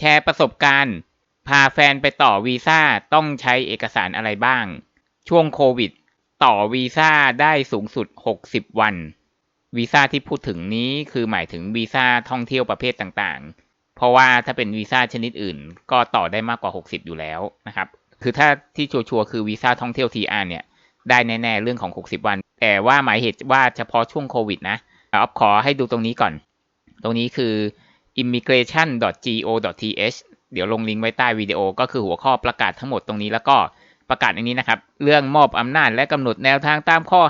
แชร์ประสบการณ์ พาแฟนไปต่อวีซ่าต้องใช้เอกสารอะไรบ้าง ช่วงโควิด ต่อวีซ่าได้สูงสุด 60 วันวีซ่าที่พูดถึงนี้คือหมายถึงวีซ่าท่องเที่ยวประเภทต่างๆ เพราะว่าถ้าเป็นวีซ่าชนิดอื่น ก็ต่อได้มากกว่า 60 อยู่แล้วนะครับ คือถ้าที่ชัวร์ๆคือวีซ่าท่องเที่ยว TR เนี่ยได้แน่ๆเรื่องของ 60 วัน แต่ว่าหมายเหตุว่าเฉพาะช่วงโควิดนะออฟขอให้ดูตรงนี้ก่อน ตรงนี้คือ immigration.go.th เดี๋ยวลงลิงก์ไว้ใต้วิดีโอ ก็คือหัวข้อประกาศทั้งหมดตรงนี้แล้วก็ประกาศอันนี้นะครับ เรื่องมอบอำนาจและกำหนดแนวทางตามข้อ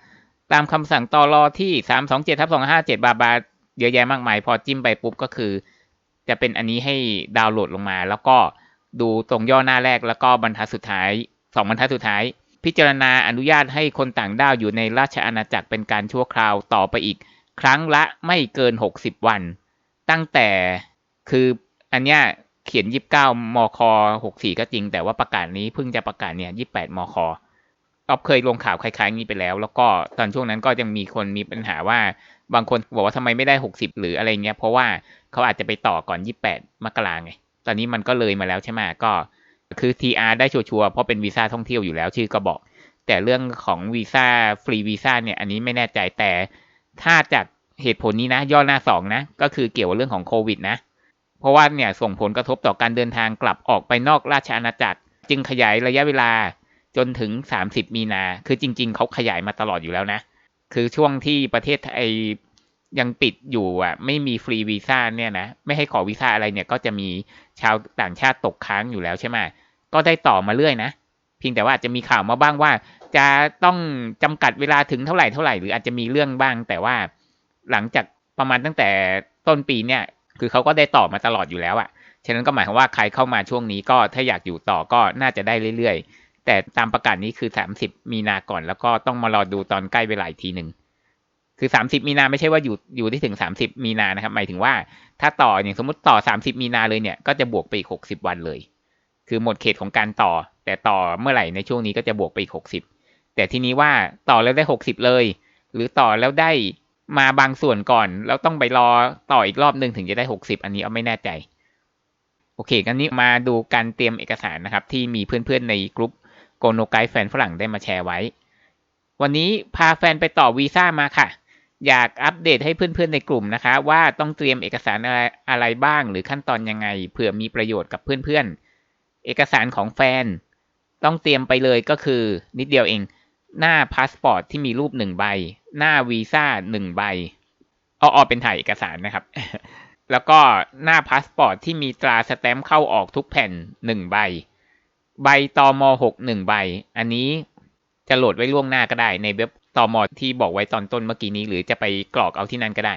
5 ตามคำสั่งตอรอที่ 327ทับ257 บาบาเยอะแยะมากมาย พอจิ้มไปปุ๊บก็คือ จะเป็นอันนี้ให้ดาวน์โหลดลงมา แล้วก็ดูตรงย่อหน้าแรกแล้วก็บรรทัดสุดท้าย 2 บรรทัดสุดท้าย พิจารณาอนุญาตให้คนต่างด้าวอยู่ในราชอาณาจักรเป็นการชั่วคราวต่อไปอีก ครั้งละไม่เกิน 60 วัน ตั้งแต่คืออันเนี้ยเขียน29มค64ก็จริง แต่ว่าประกาศนี้เพิ่งจะประกาศเนี่ย28มคออฟเคยลงข่าวคล้ายๆนี้ไปแล้ว แล้วก็ตอนช่วงนั้นก็ยังมีคนมีปัญหาว่าบางคนบอกว่าทำไมไม่ได้60หรืออะไรเงี้ย เพราะว่าเขาอาจจะไปต่อก่อน28มกราไงตอนนี้มันก็เลยมาแล้วใช่ไหมก็ คือ TR ได้ชัวร์เพราะเป็นวีซ่าท่องเที่ยวอยู่แล้วชื่อก็บอก แต่เรื่องของวีซ่าฟรีวีซ่าเนี่ยอันนี้ไม่แน่ใจแต่ถ้าจาก เหตุผลนี้นะ ย่อหน้าสองนะ ก็คือเกี่ยวกับเรื่องของโควิดนะ เพราะว่าเนี่ยส่งผลกระทบต่อการเดินทางกลับออกไปนอกราชอาณาจักร จึงขยายระยะเวลาจนถึง 30 มีนา คือจริง ๆ เขาขยายมาตลอดอยู่แล้วนะ คือช่วงที่ประเทศไทยยังปิดอยู่อะ ไม่มีฟรีวีซ่าเนี่ยนะ ไม่ให้ขอวีซ่าอะไรเนี่ย ก็จะมีชาวต่างชาติตกค้างอยู่แล้วใช่ไหมก็ได้ต่อมาเรื่อยนะ เพียงแต่ว่าจะมีข่าวมาบ้างว่า จะต้องจำกัดเวลาถึงเท่าไหร่เท่าไหร่ หรืออาจจะมีเรื่องบ้าง แต่ว่า หลังจากประมาณตั้งแต่ต้นปีเนี่ย คือเขาก็ได้ต่อมาตลอดอยู่แล้วอะฉะนั้นก็หมายความว่าใครเข้ามาช่วงนี้ก็ถ้าอยากอยู่ต่อก็น่าจะได้เรื่อยๆ แต่ตามประกาศนี้คือ 30 มีนาก่อน แล้วก็ต้องมารอดูตอนใกล้เวลาอีกทีหนึ่งคือ 30 มีนาไม่ใช่ว่าอยู่อยู่ที่ถึง 30 มีนานะครับ หมายถึงว่าถ้าต่ออย่างสมมติต่อ 30 มีนาเลยเนี่ย ก็จะบวกไปอีก 60 วันเลย คือหมดเขตของการต่อ แต่ต่อเมื่อไหร่ในช่วงนี้ก็จะบวกไปอีก 60 แต่ทีนี้ว่าต่อแล้วได้ 60 เลย หรือต่อแล้วได้ มาบางส่วนก่อน แล้วต้องไปรอต่ออีกรอบหนึ่งถึงจะได้60อันนี้เอาไม่แน่ใจ โอเคกันนี้มาดูการเตรียมเอกสารนะครับ ที่มีเพื่อนๆในกลุ่มโกโนไกแฟนฝรั่งได้มาแชร์ไว้ วันนี้พาแฟนไปต่อวีซ่ามาค่ะ อยากอัปเดตให้เพื่อนๆในกลุ่มนะคะ ว่าต้องเตรียมเอกสารอะไรอะไรบ้าง หรือขั้นตอนยังไงเผื่อมีประโยชน์กับเพื่อนๆ เอกสารของแฟน ต้องเตรียมไปเลยก็คือนิดเดียวเอง หน้าพาสปอร์ตที่มีรูปหนึ่งใบ หน้าวีซ่าหนึ่งใบเอาออกเป็นถ่ายเอกสารนะครับ แล้วก็หน้าพาสปอร์ตที่มีตราสแตมป์เข้าออกทุกแผ่นหนึ่งใบ ใบตอมหกหนึ่งใบ อันนี้จะโหลดไว้ล่วงหน้าก็ได้ในเว็บตอมที่บอกไว้ตอนต้นเมื่อกี้นี้ หรือจะไปกรอกเอาที่นั่นก็ได้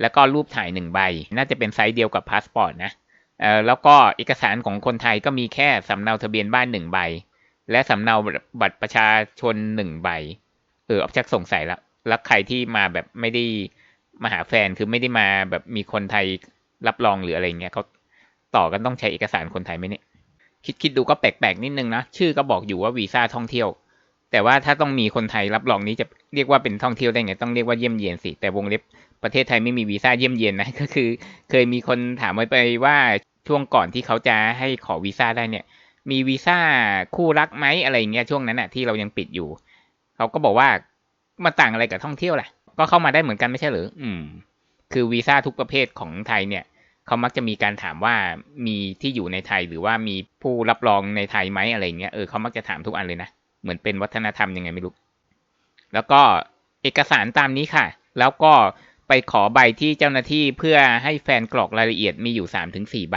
แล้วก็รูปถ่ายหนึ่งใบ น่าจะเป็นไซส์เดียวกับพาสปอร์ตนะเอ่อแล้วก็เอกสารของคนไทยก็มีแค่สำเนาทะเบียนบ้านหนึ่งใบ และสำเนาบัตรประชาชนหนึ่งใบ เออออบชักสงสัยแล้ว แล้วใครที่มาแบบไม่ได้มาหาแฟนคือไม่ได้มาแบบมีคนไทยรับรองหรืออะไรเงี้ยเขาต่อกันต้องใช้เอกสารคนไทยไหมเนี่ย คิดคิดดูก็แปลกๆนิดนึงนะชื่อก็บอกอยู่ว่าวีซ่าท่องเที่ยว แต่ว่าถ้าต้องมีคนไทยรับรองนี้จะเรียกว่าเป็นท่องเที่ยวได้ไงต้องเรียกว่าเยี่ยมเยียนสิแต่วงเล็บประเทศไทยไม่มีวีซ่าเยี่ยมเยียนนะก็คือ เคยมีคนถามไว้ไปว่าช่วงก่อนที่เขาจะให้ขอวีซ่าได้เนี่ย มีวีซ่าคู่รักไหมอะไรเงี้ยช่วงนั้นอะที่เรายังปิดอยู่เขาก็บอกว่า มาต่างอะไรกับท่องเที่ยวล่ะก็เข้ามาได้เหมือนกันไม่ใช่หรืออืม คือวีซ่าทุกประเภทของไทยเนี่ยเขามักจะมีการถามว่ามีที่อยู่ในไทยหรือว่ามีผู้รับรองในไทยไหมอะไรเงี้ยเออเขามักจะถามทุกอันเลยนะเหมือนเป็นวัฒนธรรมยังไงไม่รู้แล้วก็เอกสารตามนี้ค่ะ แล้วก็ไปขอใบที่เจ้าหน้าที่เพื่อให้แฟนกรอกรายละเอียดมีอยู่สามถึงสี่ใบ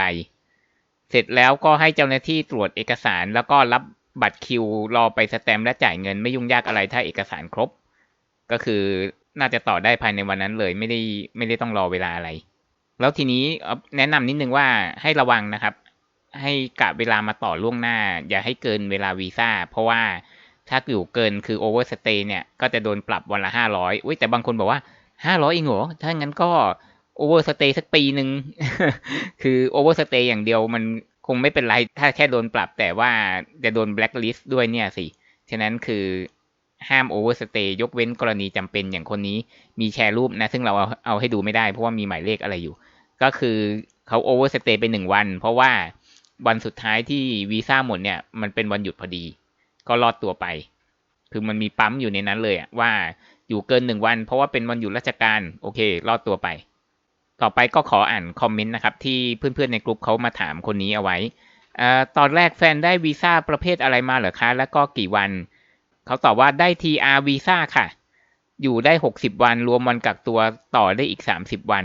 เสร็จแล้วก็ให้เจ้าหน้าที่ตรวจเอกสารแล้วก็รับบัตรคิวรอไปสแตมป์และจ่ายเงินไม่ยุ่งยากอะไรถ้าเอกสารครบ ก็คือน่าจะต่อได้ภายในวันนั้นเลยไม่ได้ไม่ได้ต้องรอเวลาอะไร แล้วทีนี้แนะนำนิดนึงว่าให้ระวังนะครับ ให้กะเวลามาต่อล่วงหน้า อย่าให้เกินเวลาวีซ่า เพราะว่าถ้าอยู่เกินคือโอเวอร์สเตย์เนี่ยก็จะโดนปรับวันละห้าร้อยอุ้ยแต่บางคนบอกว่าห้าร้อยเองเหรอถ้างั้นก็โอเวอร์สเตย์สักปีหนึ่งคือโอเวอร์สเตย์อย่างเดียวมันคงไม่เป็นไร ถ้าแค่โดนปรับแต่ว่าจะโดนแบล็คลิสต์ด้วยเนี่ยสิ ฉะนั้นคือ ห้ามโอเวอร์สเตย์ยกเว้นกรณีจำเป็นอย่างคนนี้มีแชร์รูปนะ ซึ่งเราเอาเอาให้ดูไม่ได้เพราะว่ามีหมายเลขอะไรอยู่ ก็คือเขเขาโอเวอร์สเตย์ไปหนึ่งวัน เพราะว่าวันสุดท้ายที่วีซ่าหมดเนี่ยมันเป็นวันหยุดพอดี ก็รอดตัวไป คือมันมีปั๊มอยู่ในนั้นเลยอะว่าอยู่เกินหนึ่งวัน เพราะว่าเป็นวันหยุดราชการโอเค รอดตัวไป ต่อไปก็ขออ่านคอมเมนต์นะครับที่เพื่อนๆในกลุ่มเขามาถามคนนี้เอาไว้อตอนแรกแฟนได้วีซ่าประเภทอะไรมาเหรอคะ แล้วก็กี่วัน เขาตอบว่าได้ TR วีซ่าค่ะ อยู่ได้60วันรวมวันกักตัวต่อได้อีก30วัน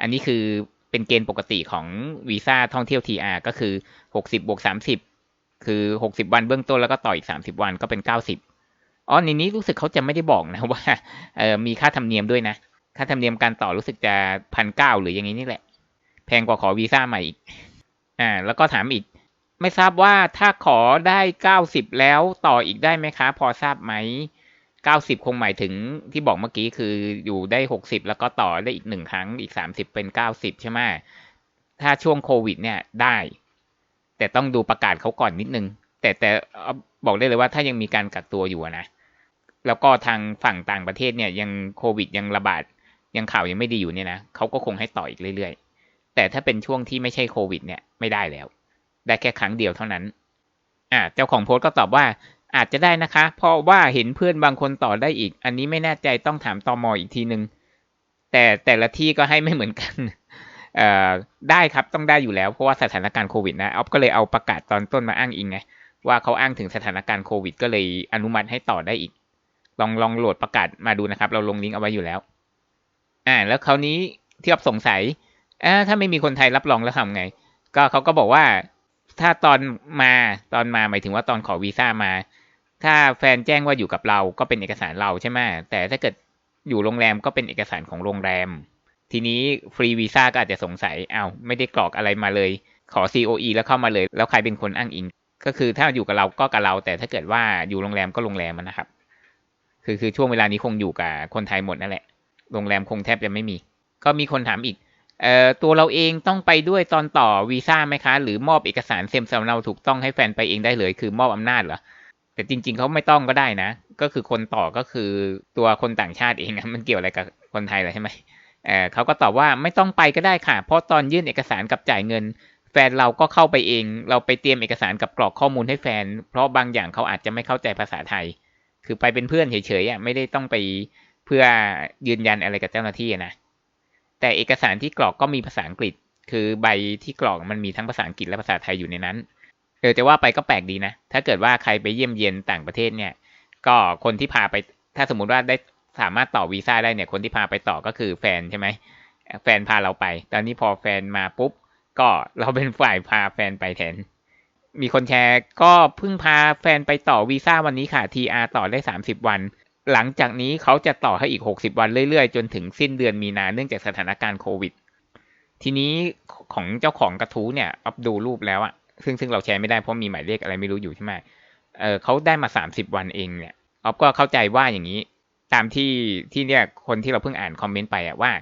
อันนี้คือเป็นเกณฑ์ปกติของวีซ่าท่องเที่ยว TR ก็คือ60บวก30คือ60วันเบื้องต้นแล้วก็ต่ออีก30วันก็เป็น90อ๋อในนี้รู้สึกเขาจะไม่ได้บอกนะว่าเออมีค่าธรรมเนียมด้วยนะ ค่าธรรมเนียมการต่อรู้สึกจะพันเก้าหรืออย่างนี้นี่แหละ แพงกว่าขอวีซ่าใหม่อีกอ่าแล้วก็ถามอีก ไม่ทราบว่าถ้าขอได้ 90 แล้วต่ออีกได้ไหมคะ พอทราบไหม 90 คงหมายถึงที่บอกเมื่อกี้คืออยู่ได้ 60 แล้วก็ต่อได้อีกหนึ่งครั้งอีก 30 เป็น 90 ใช่ไหมถ้าช่วงโควิด เนี่ยได้ แต่ต้องดูประกาศเขาก่อนนิดนึง แต่แต่บอกได้เลยว่าถ้ายังมีการกักตัวอยู่นะแล้วก็ทางฝั่งต่างประเทศเนี่ยยังโควิดยังระบาดยังข่าวยังไม่ดีอยู่เนี่ยนะเขาก็คงให้ต่ออีกเรื่อยๆ แต่ถ้าเป็นช่วงที่ไม่ใช่โควิด เนี่ยไม่ได้แล้ว ได้แค่ครั้งเดียวเท่านั้นอ่าเจ้าของโพสต์ก็ตอบว่าอาจจะได้นะคะ เพราะว่าเห็นเพื่อนบางคนต่อได้อีก อันนี้ไม่แน่ใจต้องถามตอมออีกทีนึง แต่แต่ละที่ก็ให้ไม่เหมือนกันเอ่อได้ครับต้องได้อยู่แล้วเพราะว่าสถานการณ์โควิดนะออฟก็เลยเอาประกาศตอนต้นมาอ้างอิงไงว่าเขาอ้างถึงสถานการณ์โควิด ก็เลยอนุมัติให้ต่อได้อีก ลองลองโหลดประกาศมาดูนะครับ เราลงลิงก์เอาไว้อยู่แล้ว อ่า แล้วคราวนี้ที่ออฟสงสัยอ่าถ้าไม่มีคนไทยรับรองแล้วทำไง ก็เขาก็บอกว่า ถ้าตอนมาตอนมาหมายถึงว่าตอนขอวีซ่ามา ถ้าแฟนแจ้งว่าอยู่กับเราก็เป็นเอกสารเราใช่ไหมแต่ถ้าเกิดอยู่โรงแรมก็เป็นเอกสารของโรงแรม ทีนี้ฟรีวีซ่าก็อาจจะสงสัยอา้าวไม่ได้กรอกอะไรมาเลย ขอ COE แล้วเข้ามาเลย แล้วใครเป็นคนอ้างอิง ก็คือถ้าอยู่กับเราก็กับเรา แต่ถ้าเกิดว่าอยู่โรงแรมก็โรงแรมนะครับ คือคือช่วงเวลานี้คงอยู่กับคนไทยหมดนั่นแหละ โรงแรมคงแทบจะไม่มี ก็มีคนถามอีก เอ่อตัวเราเองต้องไปด้วยตอนต่อวีซ่าไหมคะ หรือมอบเอกสารเซ็นสำเนาถูกต้องให้แฟนไปเองได้เลย คือมอบอำนาจเหรอแต่จริง ๆเขาไม่ต้องก็ได้นะ ก็คือคนต่อก็คือตัวคนต่างชาติเองมันเกี่ยวอะไรกับคนไทยเหรอใช่ไหมเออเขาก็ตอบว่าไม่ต้องไปก็ได้ค่ะ เพราะตอนยื่นเอกสารกับจ่ายเงิน แฟนเราก็เข้าไปเอง เราไปเตรียมเอกสารกับกรอกข้อมูลให้แฟน เพราะบางอย่างเขาอาจจะไม่เข้าใจภาษาไทย คือไปเป็นเพื่อนเฉยๆอะไม่ได้ต้องไปเพื่อยืนยันอะไรกับเจ้าหน้าที่นะ แต่เอกสารที่กรอกก็มีภาษาอังกฤษ คือใบที่กรอกมันมีทั้งภาษาอังกฤษและภาษาไทยอยู่ในนั้นเออจะว่าไปก็แปลกดีนะ ถ้าเกิดว่าใครไปเยี่ยมเยียนต่างประเทศเนี่ย ก็คนที่พาไป ถ้าสมมุติว่าได้สามารถต่อวีซ่าได้เนี่ย คนที่พาไปต่อก็คือแฟนใช่ไหม แฟนพาเราไป ตอนนี้พอแฟนมาปุ๊บ ก็เราเป็นฝ่ายพาแฟนไปแทน มีคนแชร์ก็เพิ่งพาแฟนไปต่อวีซ่าวันนี้ค่ะ TR ต่อได้ 30 วัน หลังจากนี้เขาจะต่อให้อีก 60 วันเรื่อยๆ จนถึงสิ้นเดือนมีนาเนื่องจากสถานการณ์โควิด ทีนี้ของเจ้าของกระทู้เนี่ยอัปดูรูปแล้วอะซึ่งซึ่งเราแชร์ไม่ได้เพราะมีหมายเลขอะไรไม่รู้อยู่ใช่ไหมเออเขาได้มาสามสิบวันเองเนี่ยออฟก็เข้าใจว่าอย่างนี้ ตามที่ที่เนี่ยคนที่เราเพิ่งอ่านคอมเมนต์ไปอะว่า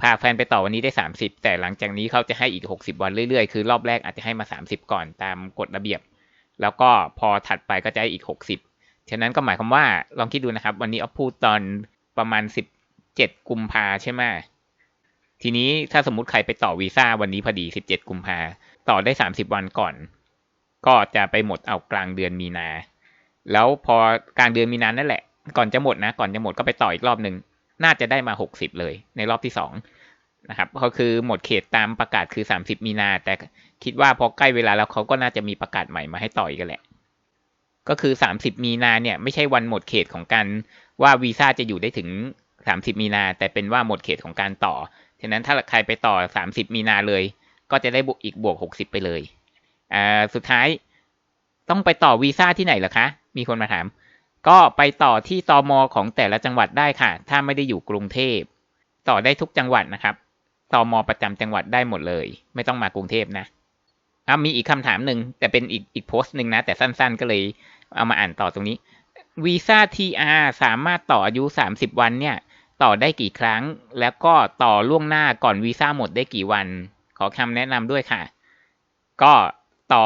พาแฟนไปต่อวันนี้ได้สามสิบแต่หลังจากนี้เขาจะให้อีกหกสิบวันเรื่อยๆ คือรอบแรกอาจจะให้มาสามสิบก่อนตามกฎระเบียบ แล้วก็พอถัดไปก็จะให้อีกหกสิบ ฉะนั้นก็หมายความว่าลองคิดดูนะครับ วันนี้ออฟพูดตอนประมาณสิบเจ็ดกุมภาใช่ไหมทีนี้ถ้าสมมติใครไปต่อวีซ่าวันนี้พอดีสิบเจ็ดกุมภาต่อได้สามสิบวันก่อน ก็จะไปหมดเอากลางเดือนมีนา แล้วพอกลางเดือนมีนานั่นแหละ ก่อนจะหมดนะ ก่อนจะหมดก็ไปต่ออีกรอบหนึ่งน่าจะได้มาหกสิบเลย ในรอบที่สองนะครับก็คือหมดเขตตามประกาศคือสามสิบมีนา แต่คิดว่าพอใกล้เวลาแล้วเขาก็น่าจะมีประกาศใหม่มาให้ต่ออีกแหละ ก็คือสามสิบมีนาเนี่ยไม่ใช่วันหมดเขตของการว่าวีซ่าจะอยู่ได้ถึงสามสิบมีนา แต่เป็นว่าหมดเขตของการต่อ ฉะนั้นถ้าใครไปต่อสามสิบมีนาเลย ก็จะได้บวกอีกบวกหกสิบไปเลย อ่า สุดท้ายต้องไปต่อวีซ่าที่ไหนเหรอคะ มีคนมาถาม ก็ไปต่อที่ตอมอของแต่ละจังหวัดได้ค่ะ ถ้าไม่ได้อยู่กรุงเทพ ต่อได้ทุกจังหวัดนะครับตอมอประจำจังหวัดได้หมดเลย ไม่ต้องมากรุงเทพนะ อามีอีกคำถามหนึ่งแต่เป็นอีกอีกโพสต์หนึ่งนะ แต่สั้นๆ ก็เลยเอามาอ่านต่อตรงนี้วีซ่า TR สามารถต่ออายุ 30 วันเนี่ย ต่อได้กี่ครั้ง แล้วก็ต่อล่วงหน้าก่อนวีซ่าหมดได้กี่วัน ขอคำแนะนำด้วยค่ะ ก็ต่อ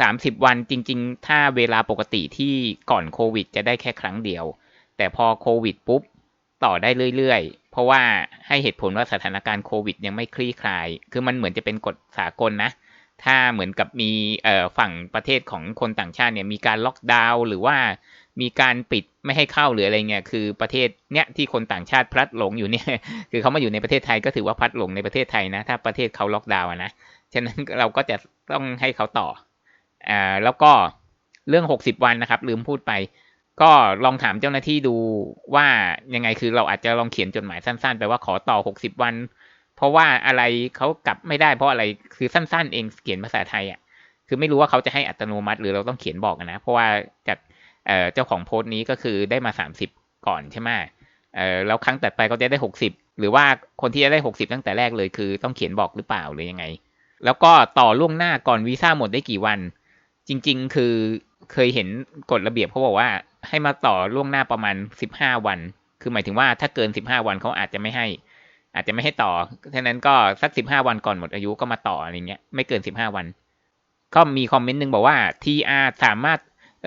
สามสิบวันจริง ๆ ถ้าเวลาปกติที่ก่อนโควิด จะได้แค่ครั้งเดียว แต่พอโควิดปุ๊บ ต่อได้เรื่อยๆ เพราะว่าให้เหตุผลว่าสถานการณ์โควิดยังไม่คลี่คลาย คือมันเหมือนจะเป็นกฎสากลนะ ถ้าเหมือนกับมีฝั่งประเทศของคนต่างชาติเนี่ยมีการล็อกดาวน์หรือว่ามีการปิดไม่ให้เข้าหรืออะไรเงี้ยคือประเทศเนี้ยที่คนต่างชาติพลัดหลงอยู่เนี่ยคือเขามาอยู่ในประเทศไทยก็ถือว่าพลัดหลงในประเทศไทยนะ ถ้าประเทศเขาล็อกดาวน์นะฉะนั้นเราก็จะต้องให้เขาต่ออ่าแล้วก็เรื่อง 60 วันนะครับ ลืมพูดไป ก็ลองถามเจ้าหน้าที่ดูว่ายังไงคือเราอาจจะลองเขียนจดหมายสั้นๆ ไปว่าขอต่อ 60 วัน เพราะว่าอะไรเขากลับไม่ได้เพราะอะไรคือสั้น ๆ เองเขียนภาษาไทยอะคือไม่รู้ว่าเขาจะให้อัตโนมัติ หรือเราต้องเขียนบอกนะ เพราะว่าจากเจ้าของโพสต์นี้ก็คือได้มา30ก่อนใช่ไหมแล้วครั้งต่อไปก็จะได้60หรือว่าคนที่จะได้60ตั้งแต่แรกเลยคือต้องเขียนบอกหรือเปล่าหรือยังไง แล้วก็ต่อล่วงหน้าก่อนวีซ่าหมดได้กี่วัน จริง ๆ คือเคยเห็นกฎระเบียบเขาบอกว่าให้มาต่อล่วงหน้าประมาณ15วัน คือหมายถึงว่าถ้าเกิน15วันเขาอาจจะไม่ให้ อาจจะไม่ให้ต่อฉะนั้นก็สัก15วันก่อนหมดอายุก็มาต่ออะไรเงี้ยไม่เกิน15วัน ก็มีคอมเมนต์หนึ่งบอกว่า TR สามารถ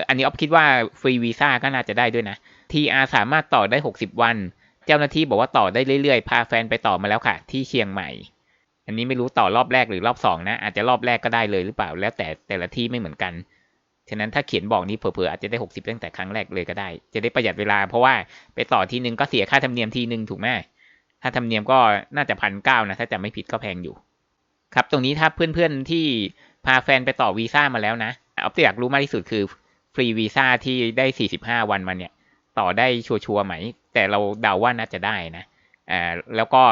อันนี้ออฟคิดว่าฟรีวีซ่าก็น่าจะได้ด้วยนะ TR สามารถต่อได้60วัน เจ้าหน้าที่บอกว่าต่อได้เรื่อยๆ พาแฟนไปต่อมาแล้วค่ะ ที่เชียงใหม่ อันนี้ไม่รู้ต่อรอบแรกหรือรอบสองนะ อาจจะรอบแรกก็ได้เลยหรือเปล่าแล้วแต่แต่ละที่ไม่เหมือนกันฉะนั้นถ้าเขียนบอกนี้เผลอๆอาจจะได้ 60ตั้งแต่ครั้งแรกเลยก็ได้ จะได้ประหยัดเวลาเพราะว่าไปต่อทีนึงก็เสียค่าธรรมเนียมทีนึงถูกไหม ถ้าธรรมเนียมก็น่าจะพันเก้านะ ถ้าจำไม่ผิดก็แพงอยู่ ครับ ตรงนี้ถ้าเพื่อนๆที่พาแฟนไปต่อวีซ่ามาแล้วนะออฟอยากรู้มากที่สุดคือฟรีวีซ่าที่ได้ 45 วันมาเนี่ย ต่อได้ชัวร์ๆไหม แต่เราเดาว่าน่าจะได้นะอ่าแล้วก็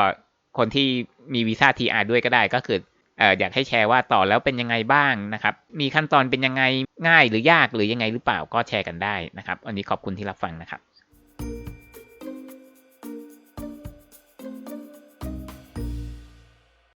คนที่มีวีซ่า TR ด้วยก็ได้ก็คือเอ่ออยากให้แชร์ว่าต่อแล้วเป็นยังไงบ้างนะครับ มีขั้นตอนเป็นยังไงง่ายหรือยากหรือยังไงหรือเปล่าก็แชร์กันได้นะครับ อันนี้ขอบคุณที่รับฟังนะครับ